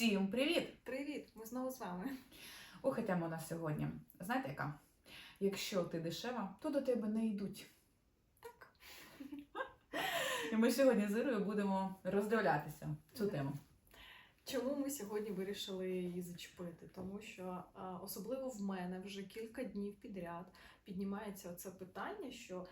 Всім привіт! Привіт! Ми знову з вами. Ох, і тема у нас сьогодні. Знаєте яка? Якщо ти дешева, то до тебе не йдуть. Так. І ми сьогодні з Ірою будемо роздивлятися цю тему. Чому ми сьогодні вирішили її зачепити? Тому що особливо в мене вже кілька днів підряд піднімається оце питання, що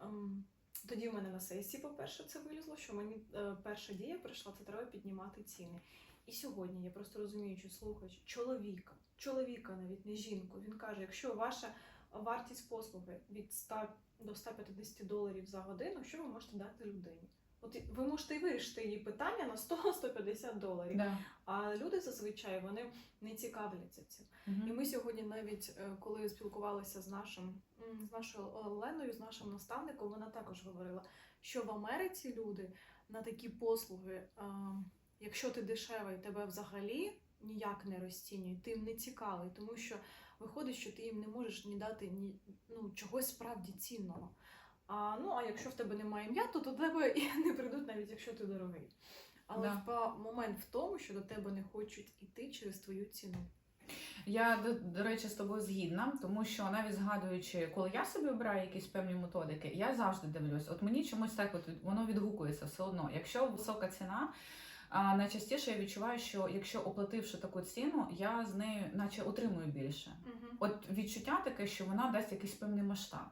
ем, тоді в мене на сесії, по-перше, це вилізло, що мені е, перша дія прийшла, це треба піднімати ціни. І сьогодні я просто розумію, що слухач чоловіка, чоловіка навіть не жінку. Він каже, якщо ваша вартість послуги від 100 до 150 доларів за годину, що ви можете дати людині? От ви можете вирішити її питання на 100-150 доларів. Да. А люди зазвичай вони не цікавляться цим. І ми сьогодні, навіть е, коли спілкувалися з нашим з нашою Оленою, з нашим наставником, вона також говорила, що в Америці люди на такі послуги, якщо ти дешевий, тебе взагалі ніяк не розцінюють, ти їм не цікавий, тому що виходить, що ти їм не можеш ні дати ні ну, чогось справді цінного. А, ну, а якщо в тебе немає ім'я, то до тебе і не прийдуть, навіть якщо ти дорогий. Але Да. момент в тому, що до тебе не хочуть іти через твою ціну. Я до, до речі з тобою згідна, тому що навіть згадуючи, коли я собі обираю якісь певні методики, я завжди дивлюсь. От мені чомусь так от воно відгукується все одно. Якщо висока ціна, а найчастіше я відчуваю, що якщо оплативши таку ціну, я з нею наче отримую більше. Угу. От відчуття таке, що вона дасть якийсь певний масштаб.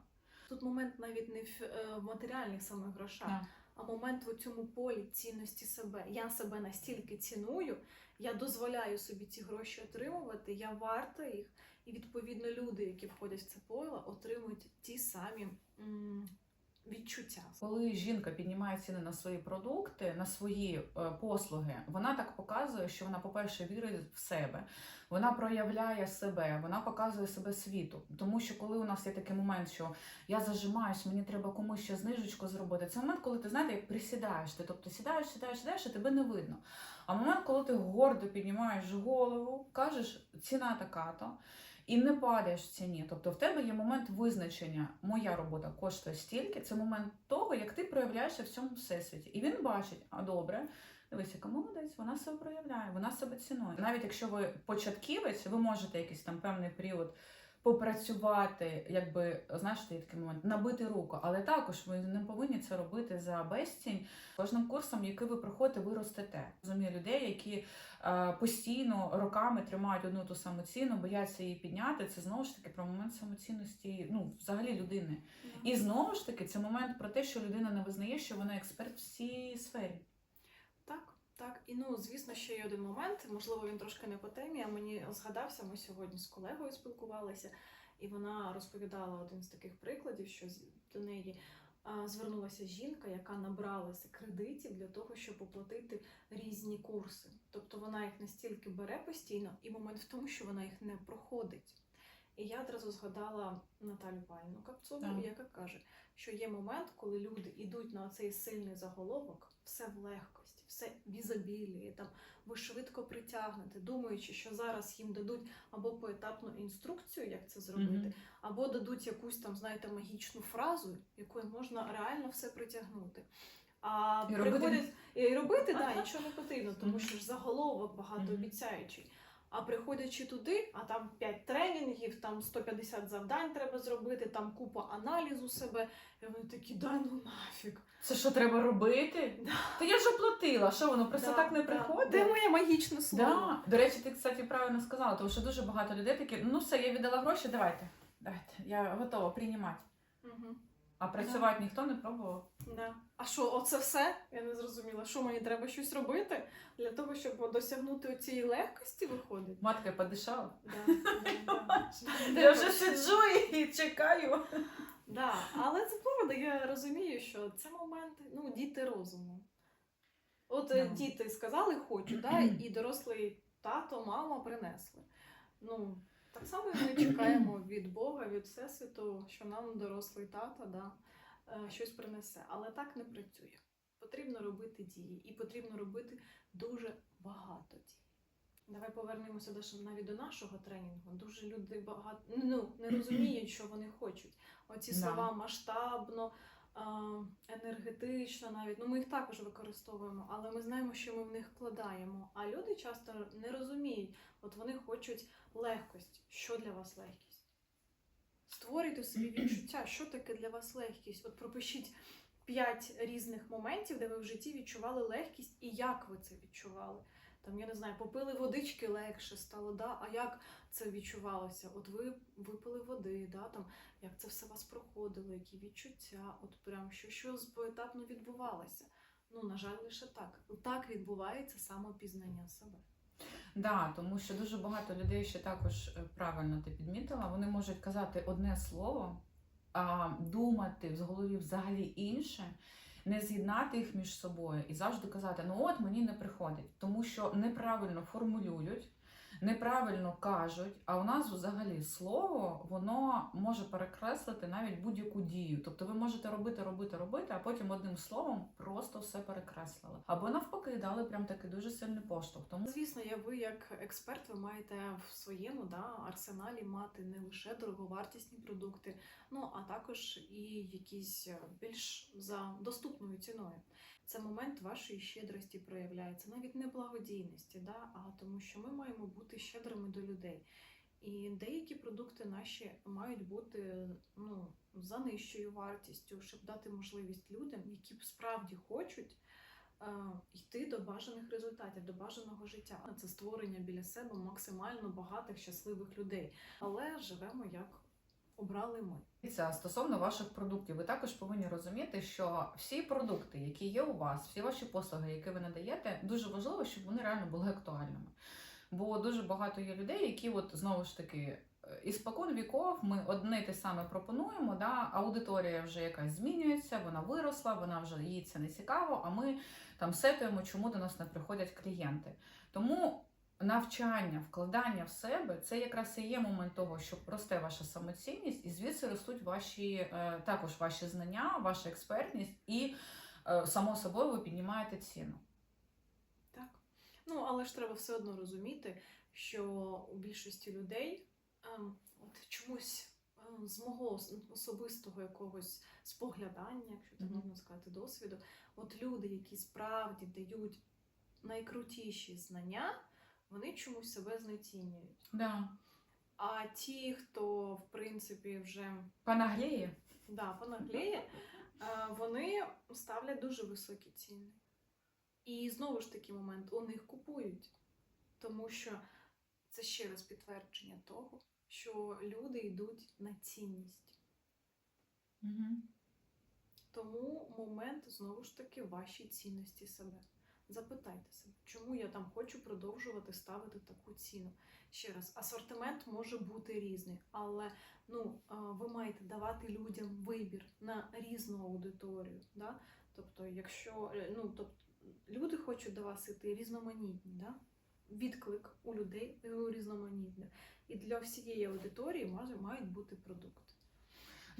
Тут момент навіть не в е, матеріальних саме грошах, Да. а момент в цьому полі цінності себе. Я себе настільки ціную, я дозволяю собі ці гроші отримувати, я варта їх. І відповідно люди, які входять в це поле, отримують ті самі м, відчуття. Коли жінка піднімає ціни на свої продукти, на свої е, послуги, вона так показує, що вона, по-перше, вірить в себе, вона проявляє себе, вона показує себе світу. Тому що коли у нас є такий момент, що я зажимаюсь, мені треба комусь ще знижечку зробити. Це момент, коли ти знаєте, як присідаєш. Ти тобто сідаєш, сідаєш, сідаєш, і тебе не видно. А момент, коли ти гордо піднімаєш голову, кажеш, ціна така-то. І не падаєш в ціні. Тобто в тебе є момент визначення, моя робота коштує стільки. Це момент того, як ти проявляєшся в цьому всесвіті. І він бачить, а добре, дивись, яка молодець, вона себе проявляє, вона себе цінує. Навіть якщо ви початківець, ви можете якийсь там певний період попрацювати, якби знаєш, є такий момент, набити руку, але також ви не повинні це робити за безцінь. Кожним курсом, який ви проходите, ви ростете. Розумію людей, які е, постійно роками тримають одну ту саму ціну, бояться її підняти. Це знову ж таки про момент самоцінності, ну взагалі людини. І знову ж таки, це момент про те, що людина не визнає, що вона експерт в цій сфері. Так. І ну, звісно, ще є один момент, можливо, він трошки не по темі, а мені згадався, ми сьогодні з колегою спілкувалися, і вона розповідала один з таких прикладів, що до неї звернулася жінка, яка набралася кредитів для того, щоб оплатити різні курси. Тобто вона їх настільки бере постійно, і момент в тому, що вона їх не проходить. І я одразу згадала Наталю Павлівну Капцову, Так. яка каже, що є момент, коли люди йдуть на цей сильний заголовок, все в легкості, все в ізобілії, там ви швидко притягнете, думаючи, що зараз їм дадуть або поетапну інструкцію, як це зробити, Мгм. або дадуть якусь там, знаєте, магічну фразу, якою можна реально все притягнути. А І робити- і робити, да, нічого не потрібно, тому що ж заголовок багатообіцяючий. А приходячи туди, а там 5 тренінгів, там 150 завдань треба зробити, там купа аналізу себе. І вони такі, да ну нафіг. Це що треба робити? Да. Та я ж оплатила. Що воно просто Да, так не да. приходить? Де моє магічне слово? Да. До речі, ти, кстати, правильно сказала, тому що дуже багато людей такі, ну все, я віддала гроші, давайте. Давайте, я готова приймати. Угу. А працювати ніхто не пробував. Да. А що, оце все? Я не зрозуміла. Що мені треба щось робити для того, щоб досягнути цієї легкості виходить? Матка подишала. Да, да, да. Я вже сиджу і чекаю. Да, але це правда, я розумію, що це моменти, ну, діти розуму. От е, Ну. діти сказали хочу, да, і дорослий тато, мама принесли. Ну, так само і ми чекаємо від Бога, від Всесвіту, що нам дорослий тато да, е, щось принесе. Але так не працює. Потрібно робити дії, і потрібно робити дуже багато дій. Давай повернемося до, навіть до нашого тренінгу. Дуже люди багато ну, не розуміють, що вони хочуть. Оці слова масштабно, а, енергетична навіть. Ну, ми їх також використовуємо, але ми знаємо, що ми в них вкладаємо. А люди часто не розуміють, от вони хочуть легкості. Що для вас легкість? Створюйте собі відчуття, що таке для вас легкість. От пропишіть п'ять різних моментів, де ви в житті відчували легкість, і як ви це відчували. Там, я не знаю, попили водички легше стало, да? а як це відчувалося? От ви випили води, да? там, як це все вас проходило, які відчуття, от прям що, що поетапно відбувалося. Ну, на жаль, лише так. Так відбувається самопізнання себе. Да, тому що дуже багато людей ще також е, правильно ти підмітила. Вони можуть казати одне слово, а думати в голові взагалі інше, не з'єднати їх між собою і завжди казати: ну от мені не приходить, тому що неправильно формулюють. Неправильно кажуть, а у нас взагалі слово воно може перекреслити навіть будь-яку дію. Тобто ви можете робити, робити, робити, а потім одним словом просто все перекреслили. Або навпаки, дали прям такий дуже сильний поштовх. Тому Звісно, я ви як експерт, ви маєте в своєму да, арсеналі мати не лише дороговартісні продукти, ну а також і якісь е, більш за доступною ціною. Це момент вашої щедрості проявляється, навіть не благодійності, да, а тому, що ми маємо бути щедрими до людей. І деякі продукти наші мають бути ну, за нижчою вартістю, щоб дати можливість людям, які б справді хочуть е, йти до бажаних результатів, до бажаного життя. Це створення біля себе максимально багатих, щасливих людей. Але живемо як обрали ми. Дивіться, стосовно ваших продуктів, ви також повинні розуміти, що всі продукти, які є у вас, всі ваші послуги, які ви надаєте, дуже важливо, щоб вони реально були актуальними. Бо дуже багато є людей, які от знову ж таки. е, Іспокон віков ми одне те саме пропонуємо. Да? Аудиторія вже якась змінюється, вона виросла, вона вже їй це не цікаво. А ми там сетуємо, чому до нас не приходять клієнти. Тому навчання, вкладання в себе це якраз і є момент того, що росте ваша самоцінність, і звідси ростуть ваші е, також ваші знання, ваша експертність, і е, само собою ви піднімаєте ціну. Так. Ну, але ж треба все одно розуміти, що у більшості людей ем, от чомусь ем, з мого особистого якогось споглядання, якщо так можна сказати, досвіду, от люди, які справді дають найкрутіші знання, вони чомусь себе знецінюють. Да. А ті, хто в принципі вже Панагліє. да, понагліє, е, вони ставлять дуже високі ціни. І знову ж таки момент, у них купують. Тому що це ще раз підтвердження того, що люди йдуть на цінність. Угу. Тому момент знову ж таки вашій цінності себе. Запитайте себе, чому я там хочу продовжувати ставити таку ціну. Ще раз, асортимент може бути різний, але ну, ви маєте давати людям вибір на різну аудиторію. Да? Тобто, якщо е, ну, тобто, люди хочуть до вас іти різноманітні, да? відклик у людей різноманітний. І для всієї аудиторії мають бути продукти.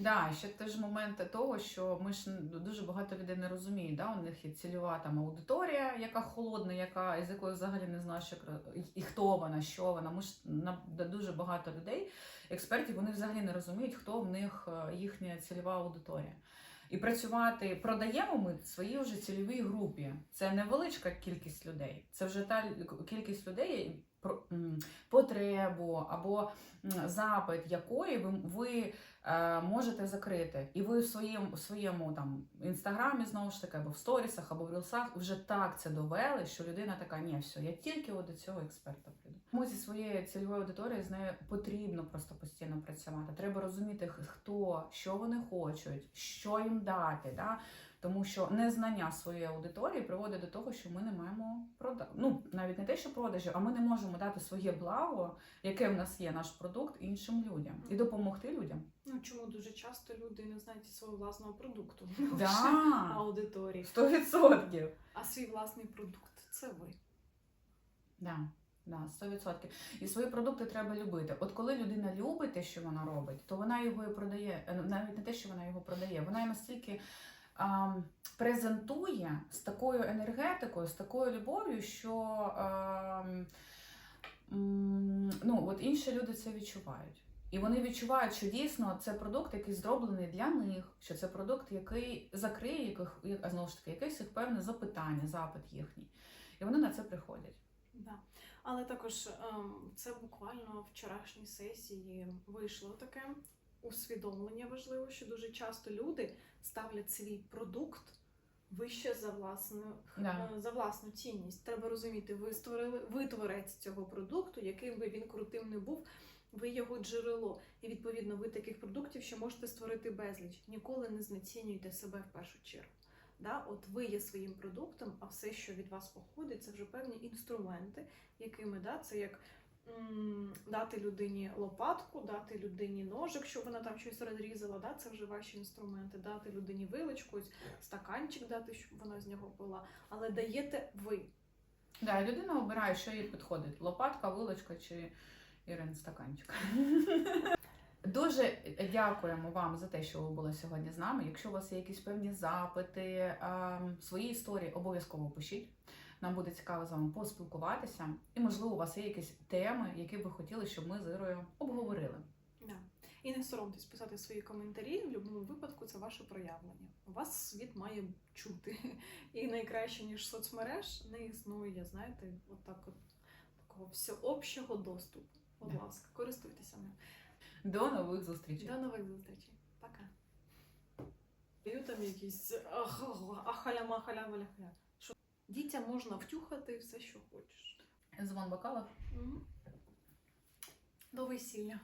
Да, ще теж момент того, що ми ж дуже багато людей не розуміють. Да? У них є цільова там аудиторія, яка холодна, яка з якою взагалі не знаєш, як і- хто вона, що вона. Ми ж на дуже багато людей, експертів, вони взагалі не розуміють, хто в них е, їхня цільова аудиторія. І працювати продаємо ми своїй вже цільовій групі. Це невеличка кількість людей. Це вже та кількість людей, потребу або запит якої ви, ви е, можете закрити. І ви в своєму, в своєму там інстаграмі знову ж таки, або в сторісах, або в рілсах вже так це довели, що людина така, ні, все, я тільки до цього експерта прийду. Тому зі своєю цільовою аудиторією з нею потрібно просто постійно працювати. Треба розуміти, хто, що вони хочуть, що їм дати. Да? Тому що незнання своєї аудиторії приводить до того, що ми не маємо продажу. Ну навіть не те, що продажу, а ми не можемо дати своє благо, яке в нас є наш продукт іншим людям і допомогти людям. Ну чому дуже часто люди не знають свого власного продукту Да, аудиторії, сто відсотків. а свій власний продукт це ви. Да. Да, 100%. І свої продукти треба любити. От коли людина любить те, що вона робить, то вона його і продає. Е, Навіть не те, що вона його продає, вона настільки презентує з такою енергетикою, з такою любов'ю, що ну, от інші люди це відчувають. І вони відчувають, що дійсно це продукт, який зроблений для них, що це продукт, який закриє яких, знову ж таки, якесь їх певне запитання, запит їхній. І вони на це приходять. Да. Але також ем, це буквально вчорашній сесії вийшло таке усвідомлення важливо, що дуже часто люди ставлять свій продукт вище за власну, Да. е, за власну цінність. Треба розуміти, ви створили ви творець цього продукту, яким би він крутим не був. Ви його джерело, і відповідно ви таких продуктів, що можете створити безліч. Ніколи не знецінюйте себе в першу чергу. Да? От ви є своїм продуктом, а все, що від вас походить, це вже певні інструменти, якими да, це як дати людині лопатку, дати людині ножик, щоб вона там щось розрізала, да, це вже ваші інструменти, дати людині вилочку, стаканчик дати, щоб вона з нього пила. Але даєте ви. Да, людина обирає, що їй підходить: лопатка, вилочка чи Ірин стаканчик. Дуже дякуємо вам за те, що ви були сьогодні з нами. Якщо у вас є якісь певні запити, ем, свої історії, обов'язково пишіть. Нам буде цікаво з вами поспілкуватися. І, можливо, у вас є якісь теми, які б ви хотіли, щоб ми з Ірою обговорили. Да. І не соромтесь писати свої коментарі. В будь-якому випадку це ваше проявлення. Вас світ має чути. І найкраще, ніж соцмереж, не існує, знаєте, от так от такого всеобщого доступу. Будь Да. ласка, користуйтеся ним. До нових зустрічей. До нових зустрічей. Пока. Даю там якісь ахаля дітям можна втюхати все, що хочеш. Звон бокалів. Угу. До весілля.